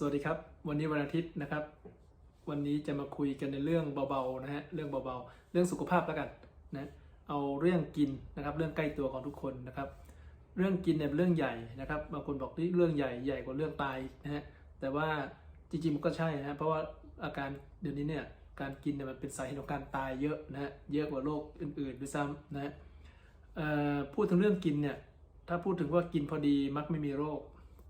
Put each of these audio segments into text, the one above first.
สวัสดีครับ วันนี้วันอาทิตย์นะครับ วันนี้จะมาคุยกันในเรื่องเบาๆนะฮะเรื่องเบาๆ เรื่องสุขภาพแล้วกันนะเอาเรื่องกินนะครับ เรื่องใกล้ตัวของทุกคนนะครับ เรื่องกินเนี่ยเป็นเรื่องใหญ่นะครับบางคนบอกนี่เรื่องใหญ่ใหญ่กว่าเรื่องตายนะฮะแต่ว่าจริงๆมันก็ใช่นะฮะเพราะว่าอาการเดี๋ยวนี้เนี่ยการกินเนี่ยมันเป็นสาเหตุของการตายเยอะนะฮะเยอะกว่าโรคอื่นๆด้วยซ้ำนะฮะพูดถึงเรื่องกินเนี่ยถ้าพูดถึงว่ากินพอดีมักไม่มีโรค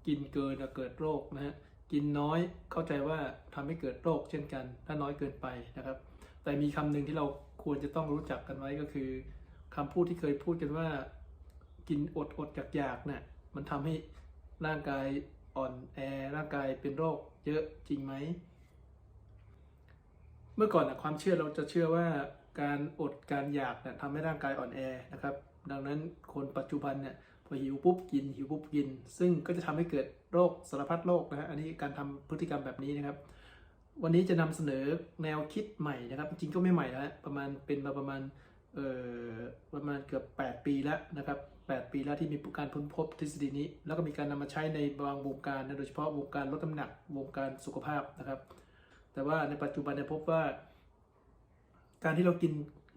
กินเกินจะเกิดโรคนะฮะ กินน้อยเข้าใจว่าทำให้เกิดโรคเช่นกัน ถ้าน้อยเกินไปนะครับ แต่มีคำหนึ่งที่เราควรจะต้องรู้จักกันไว้ก็คือคำพูดที่เคยพูดกันว่า กินอดอดอยากอยากเนี่ยมันทำให้ร่างกายอ่อนแอร่างกายเป็นโรคเยอะจริงไหม เมื่อก่อนนะความเชื่อเราจะเชื่อว่าการอดการอยากเนี่ยทำให้ร่างกายอ่อนแอนะครับ ดังนั้นคนปัจจุบันเนี่ย พอหิวปุ๊บกินหิวปุ๊บกิน ซึ่งก็จะทำให้เกิดโรคสารพัดโรคนะฮะอันนี้การทำพฤติกรรมแบบนี้นะครับ วันนี้จะนำเสนอแนวคิดใหม่นะครับ จริงก็ไม่ใหม่แล้วประมาณเป็นมาประมาณเอ่อประมาณเกือบ 8 ปีแล้วนะครับ8 ปีแล้วที่มีการค้นพบทฤษฎีนี้ แล้วก็มีการนำมาใช้ในบางวงการนะโดยเฉพาะวงการลดน้ำหนักวงการสุขภาพนะครับ แต่ว่าในปัจจุบันเนี่ยพบว่า การที่เรากิน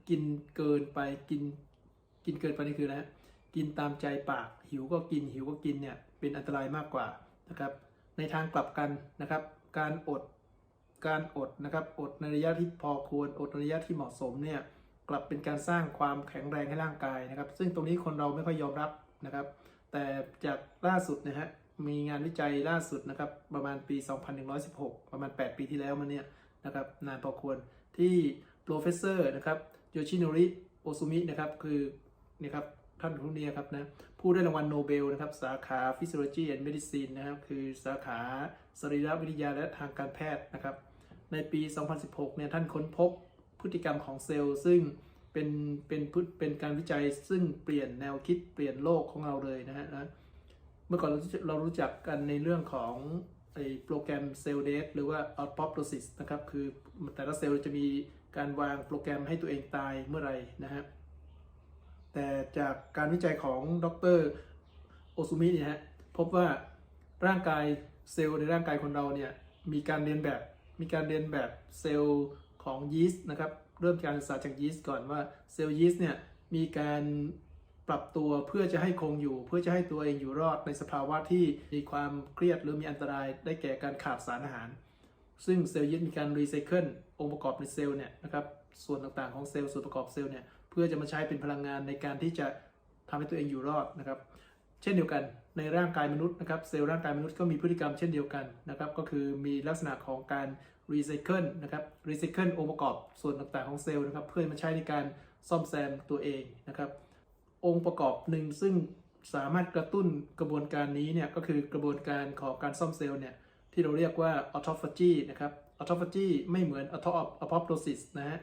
กินเกินไปกินกินเกินไปนี่คืออะไร กินตามใจปาก หิวก็กินหิวก็กินเนี่ยเป็นอันตรายมากกว่านะครับในทางกลับกันนะครับ การอดการอดนะครับอดในระยะที่พอควรอดในระยะที่เหมาะสมเนี่ยกลับเป็นการสร้างความแข็งแรงให้ร่างกายนะครับ ซึ่งตรงนี้คนเราไม่ค่อยยอมรับนะครับ แต่จากล่าสุดนะฮะมีงานวิจัยล่าสุดนะครับประมาณปี 2116 ประมาณ 8 ปีที่แล้วมาเนี่ยนะครับนานพอควรที่โปรเฟสเซอร์นะครับโยชิโนริโอซุมินะครับคือนี่ครับ ท่านผู้นี้ครับนะผู้ได้รางวัลโนเบลนะครับสาขา Physiology and Medicine นะครับคือสาขาสรีรวิทยาและทางการแพทย์นะครับในปี 2016 เนี่ยท่านค้นพบพฤติกรรมของเซลล์ซึ่งเป็นเป็นพเป็นการวิจัยซึ่งเปลี่ยนแนวคิดเปลี่ยนโลกของเราเลยนะฮะนะเมื่อก่อนเราเรารู้จักกันในเรื่องของไอ้โปรแกรมเซลล์เดทหรือว่า apoptosis นะครับ คือแต่ละเซลล์จะมีการวางโปรแกรมให้ตัวเองตายเมื่อไหร่นะฮะ แต่จากการวิจัยของดรโอซุมิเนี่ยฮะพบว่าร่างกายเซลล์ในร่างกายคนเราเนี่ยมีการเรียนแบบมีการเรียนแบบเซลล์ของยีสต์นะครับเริ่มการศึกษาจากยีสต์ก่อนว่าเซลล์ยีสต์เนี่ยมีการปรับตัวเพื่อจะให้คงอยู่ เพื่อจะให้ตัวเองอยู่รอดในสภาวะที่มีความเครียดหรือมีอันตรายได้แก่การขาดสารอาหาร ซึ่งเซลล์ยีสต์มีการรีไซเคิลองค์ประกอบในเซลล์เนี่ยนะครับส่วนต่างๆของเซลล์ส่วนประกอบเซลล์เนี่ย เพื่อจะมาใช้เป็นพลังงานในการที่จะทำให้ตัวเองอยู่รอดนะครับ เช่นเดียวกันในร่างกายมนุษย์นะครับเซลล์ร่างกายมนุษย์ก็มีพฤติกรรมเช่นเดียวกันนะครับก็คือมีลักษณะของการรีไซเคิลนะครับรีไซเคิลองค์ประกอบส่วนต่างๆของเซลล์นะครับเพื่อมาใช้ในการซ่อมแซมตัวเองนะครับ องค์ประกอบหนึ่งซึ่งสามารถกระตุ้นกระบวนการนี้เนี่ยก็คือกระบวนการของการซ่อมเซลล์เนี่ยที่เราเรียกว่า autophagy นะครับ autophagy ไม่เหมือน apoptosis นะฮะ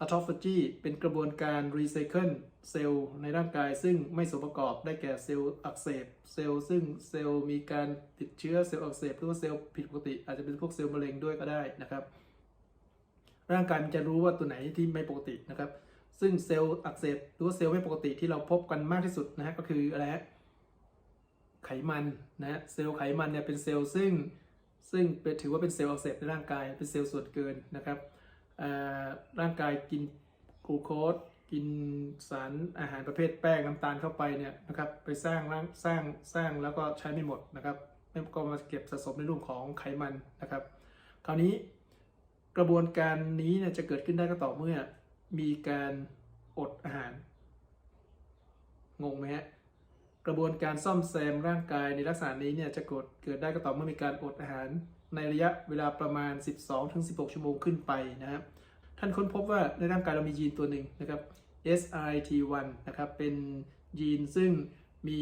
autophagy เป็นกระบวนการรีไซเคิลเซลล์ในร่างกายซึ่งไม่สมประกอบได้แก่เซลล์อักเสบเซลล์ซึ่งเซลล์มีการติดเชื้อเซลล์อักเสบหรือว่าเซลล์ผิดปกติ อาจจะเป็นพวกเซลล์มะเร็งด้วยก็ได้นะครับ ร่างกายมันจะรู้ว่าตัวไหนที่ไม่ปกตินะครับ ซึ่งเซลล์อักเสบหรือว่าเซลล์ไม่ปกติที่เราพบกันมากที่สุดนะฮะก็คืออะไรฮะไขมันนะฮะเซลล์ไขมันเนี่ยเป็นเซลล์ซึ่งซึ่งเป็นถือว่าเป็นเซลล์อักเสบในร่างกายเป็นเซลล์ส่วนเกินนะครับ ร่างกายกินกลูโคสกินสารอาหารประเภทแป้งน้ำตาลเข้าไปเนี่ยนะครับไปสร้างร่างสร้างสร้างแล้วก็ใช้ไม่หมดนะครับไม่ก็มาเก็บสะสมในรูปของไขมันนะครับ คราวนี้กระบวนการนี้เนี่ยจะเกิดขึ้นได้ก็ต่อเมื่อมีการอดอาหาร งงไหมฮะกระบวนการซ่อมแซมร่างกายในลักษณะนี้เนี่ยจะเกิดเกิดได้ก็ต่อเมื่อมีการอดอาหาร ในระยะเวลาประมาณ 12-16 ชั่วโมงขึ้นไปนะครับ ท่านค้นพบว่าในร่างกายเรามียีนตัวหนึ่งนะครับ SRT1 นะครับเป็นยีนซึ่งมี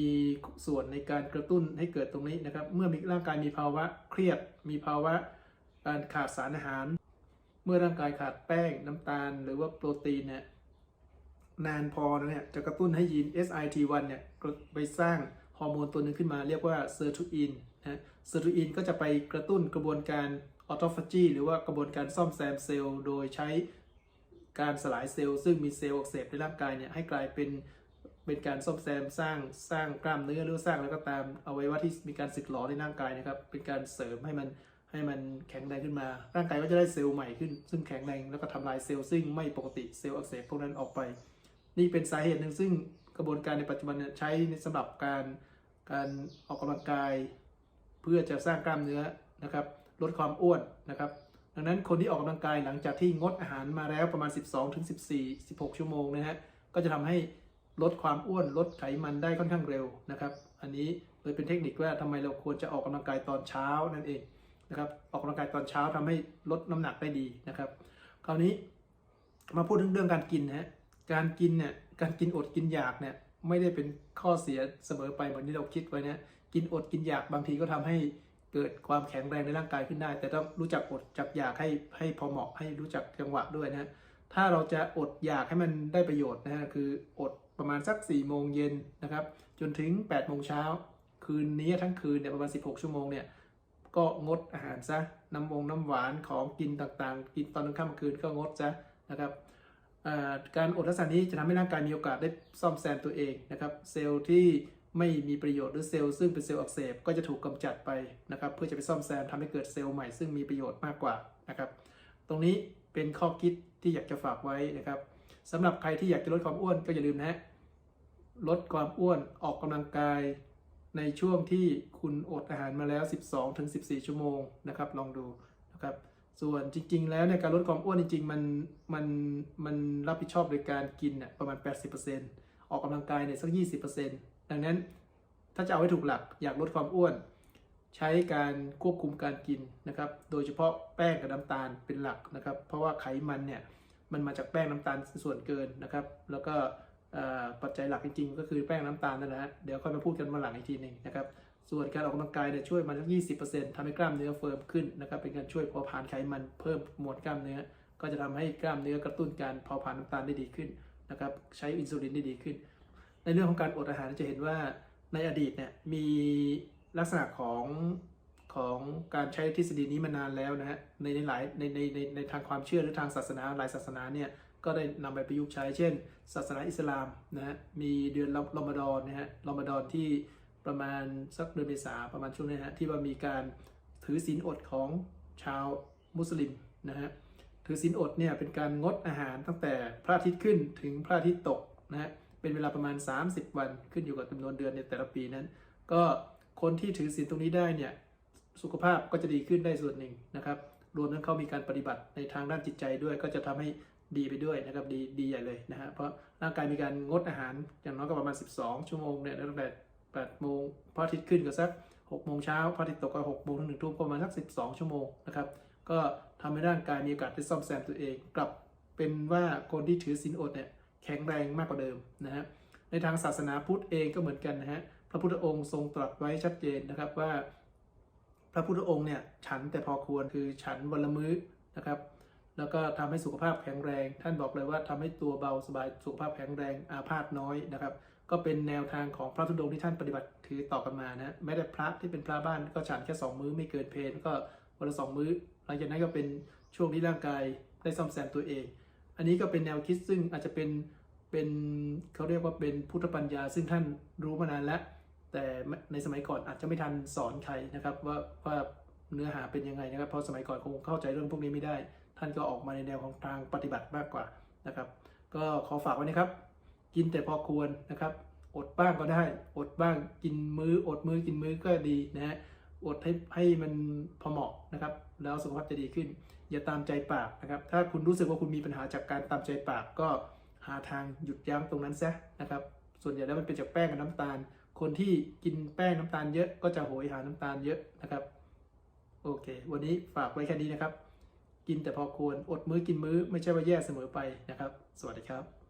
ส่วนในการกระตุ้นให้เกิดตรงนี้นะครับ เมื่อมีร่างกายมีภาวะเครียด มีภาวะการขาดสารอาหาร เมื่อร่างกายขาดแป้งน้ำตาล หรือว่าโปรตีนเนี่ยนานพอเนี่ยจะกระตุ้นให้ยีน SIT1 เนี่ยไปสร้าง ฮอร์โมนตัวหนึ่งขึ้นมาเรียกว่าเซอร์ทูอินนะเซอร์ทูอินก็จะไปกระตุ้นกระบวนการออโตฟาจีหรือว่ากระบวนการซ่อมแซมเซลล์โดยใช้การสลายเซลล์ซึ่งมีเซลล์อักเสบในร่างกายเนี่ยให้กลายเป็นเป็นการซ่อมแซมสร้างสร้างกล้ามเนื้อหรือสร้างแล้วก็ตามเอาไว้ว่าที่มีการสึกหรอในร่างกายนะครับเป็นการเสริมให้มันให้มันแข็งแรงขึ้นมา ร่างกายก็จะได้เซลล์ใหม่ขึ้น ซึ่งแข็งแรงแล้วก็ทำลายเซลล์ซึ่งไม่ปกติเซลล์อักเสบพวกนั้นออกไป นี่เป็นสาเหตุหนึ่งซึ่งกระบวนการในปัจจุบันใช้ในสำหรับการ การออกกำลังกาย เพื่อจะสร้างกล้ามเนื้อนะครับ ลดความอ้วนนะครับ ดังนั้นคนที่ออกกำลังกายหลังจากที่งดอาหารมาแล้วประมาณ 12ถึง14 16 ชั่วโมงนะฮะก็จะทำให้ลดความอ้วนลดไขมันได้ค่อนข้างเร็วนะครับ อันนี้เลยเป็นเทคนิคว่าทำไมเราควรจะออกกำลังกายตอนเช้านั่นเองนะครับออกกำลังกายตอนเช้าทำให้ลดน้ำหนักได้ดีนะครับ คราวนี้มาพูดถึงเรื่องการกินนะฮะการกินเนี่ยการกินอดกินอยากเนี่ย ไม่ได้เป็นข้อเสียเสมอไปเหมือนที่เราคิดไว้นะกินอดกินอยากบางทีก็ทำให้เกิดความแข็งแรงในร่างกายขึ้นได้ แต่ต้องรู้จักอดจักอยากให้ให้พอเหมาะให้รู้จักจังหวะด้วยนะถ้าเราจะอดอยากให้มันได้ประโยชน์นะฮะคืออดประมาณสัก4ี่โมงเย็นนะครับ จนถึง8ปดโมงเช้าคืนนี้ทั้งคืนเนี่ยประมาณ 16 ชั่วโมงเนี่ยก็งดอาหารซะน้ำวงน้ำหวานของกินต่างๆ กินตอนกลางค่ำคืนก็งดซะนะครับ การอดลักษณะนี้จะทำให้ร่างกายมีโอกาสได้ซ่อมแซมตัวเองนะครับ เซลล์ที่ไม่มีประโยชน์หรือเซลล์ซึ่งเป็นเซลล์อักเสบก็จะถูกกำจัดไปนะครับ เพื่อจะไปซ่อมแซมทำให้เกิดเซลล์ใหม่ซึ่งมีประโยชน์มากกว่านะครับ ตรงนี้เป็นข้อคิดที่อยากจะฝากไว้นะครับสำหรับใครที่อยากจะลดความอ้วนก็อย่าลืมนะ ลดความอ้วนออกกำลังกายในช่วงที่คุณอดอาหารมาแล้ว 12-14 ชั่วโมงนะครับ ลองดูนะครับ ส่วนจริง ๆ แล้วเนี่ยการลดความอ้วนจริงๆมันมันมันรับผิดชอบโดยการกินเนี่ยประมาณ 80%ออกกำลังกายเนี่ยสัก 20%ดังนั้นถ้าจะเอาให้ถูกหลักอยากลดความอ้วน ใช้การควบคุมการกินนะครับ โดยเฉพาะแป้งกับน้ำตาลเป็นหลักนะครับ เพราะว่าไขมันเนี่ยมันมาจากแป้งน้ำตาลส่วนเกินนะครับ แล้วก็อ่อปัจจัยหลักจริงๆ ก็คือแป้งน้ำตาลนั่นแหละฮะเดี๋ยวค่อยมาพูดกันมาหลังอีกทีหนึ่งนะครับ ส่วนการออกกำลังกายเนี่ยช่วยมาสัก20%ทำให้กล้ามเนื้อเฟิร์มขึ้นนะครับเป็นการช่วยเผาผลาญไขมันเพิ่มมวลกล้ามเนื้อ ก็จะทำให้กล้ามเนื้อกระตุ้นการเผาผลาญน้ำตาลได้ดีขึ้นนะครับใช้อินซูลินได้ดีขึ้น ในเรื่องของการอดอาหารจะเห็นว่าในอดีตเนี่ยมีลักษณะของของการใช้ทฤษฎีนี้มานานแล้วนะฮะในหลายในในในในทางความเชื่อหรือทางศาสนาหลายศาสนาเนี่ยก็ได้นำไปประยุกต์ใช้ เช่น ศาสนาอิสลามนะฮะมีเดือนรอมฎอนนะฮะรอมฎอนที่ ประมาณสักเดือนเมษาประมาณช่วงนี้ฮะที่ว่ามีการถือศีลอดของชาวมุสลิมนะฮะถือศีลอดเนี่ยเป็นการงดอาหารตั้งแต่พระอาทิตย์ขึ้นถึงพระอาทิตย์ตกนะฮะเป็นเวลาประมาณ 30 วันขึ้นอยู่กับจำนวนเดือนในแต่ละปีนั้น ก็คนที่ถือศีลตรงนี้ได้เนี่ยสุขภาพก็จะดีขึ้นได้ส่วนหนึ่งนะครับรวมทั้งเขามีการปฏิบัติในทางด้านจิตใจด้วย ก็จะทำให้ดีไปด้วยนะครับดีดีใหญ่เลยนะฮะเพราะร่างกายมีการงดอาหารอย่างน้อยก็ประมาณ 12 ชั่วโมงเนี่ยตั้งแต่ 8โมงพระอาทิตย์ขึ้นก็สัก6โมงเช้าพระอาทิตย์ตกก็6โมงถึง1ทุ่มประมาณสัก 12 ชั่วโมงนะครับก็ทำให้ร่างกายมีโอกาสได้ซ่อมแซมตัวเอง กลับเป็นว่าคนที่ถือศีลอดเนี่ยแข็งแรงมากกว่าเดิมนะฮะในทางศาสนาพุทธเองก็เหมือนกันนะฮะพระพุทธองค์ทรงตรัสไว้ชัดเจนนะครับว่า พระพุทธองค์เนี่ยฉันแต่พอควรคือฉันวันละมื้อนะครับแล้วก็ทำให้สุขภาพแข็งแรง ท่านบอกเลยว่าทำให้ตัวเบาสบายสุขภาพแข็งแรงอาพาธน้อยนะครับ ก็เป็นแนวทางของพระธุดงค์ที่ท่านปฏิบัติถือต่อกันมานะแม้แต่พระที่เป็นพระบ้านก็ฉันแค่สองมื้อไม่เกินเพลก็วันละสองมื้อ หลังจากนั้นก็เป็นช่วงที่ร่างกายได้ซ่อมแซมตัวเอง อันนี้ก็เป็นแนวคิดซึ่งอาจจะเป็นเป็นเขาเรียกว่าเป็นพุทธปัญญา ซึ่งท่านรู้มานานแล้ว แต่ในสมัยก่อนอาจจะไม่ทันสอนใครนะครับว่าว่าเนื้อหาเป็นยังไงนะครับเพราะสมัยก่อนคงเข้าใจเรื่องพวกนี้ไม่ได้ ท่านก็ออกมาในแนวของทางปฏิบัติมากกว่านะครับ ก็ขอฝากไว้นะครับ กินแต่พอควรนะครับ อดบ้างก็ได้ อดบ้างกินมื้ออดมื้อกินมื้อก็ดีนะฮะอดให้ให้มันพอเหมาะนะครับ แล้วสุขภาพจะดีขึ้น อย่าตามใจปากนะครับ ถ้าคุณรู้สึกว่าคุณมีปัญหาจากการตามใจปากก็หาทางหยุดยั้งตรงนั้นซะนะครับ ส่วนใหญ่แล้วมันเป็นจากแป้งกับน้ำตาล คนที่กินแป้งน้ำตาลเยอะก็จะโหยหาน้ำตาลเยอะนะครับ โอเค วันนี้ฝากไว้แค่นี้นะครับ กินแต่พอควร อดมื้อกินมื้อไม่ใช่ว่าแย่เสมอไปนะครับ สวัสดีครับ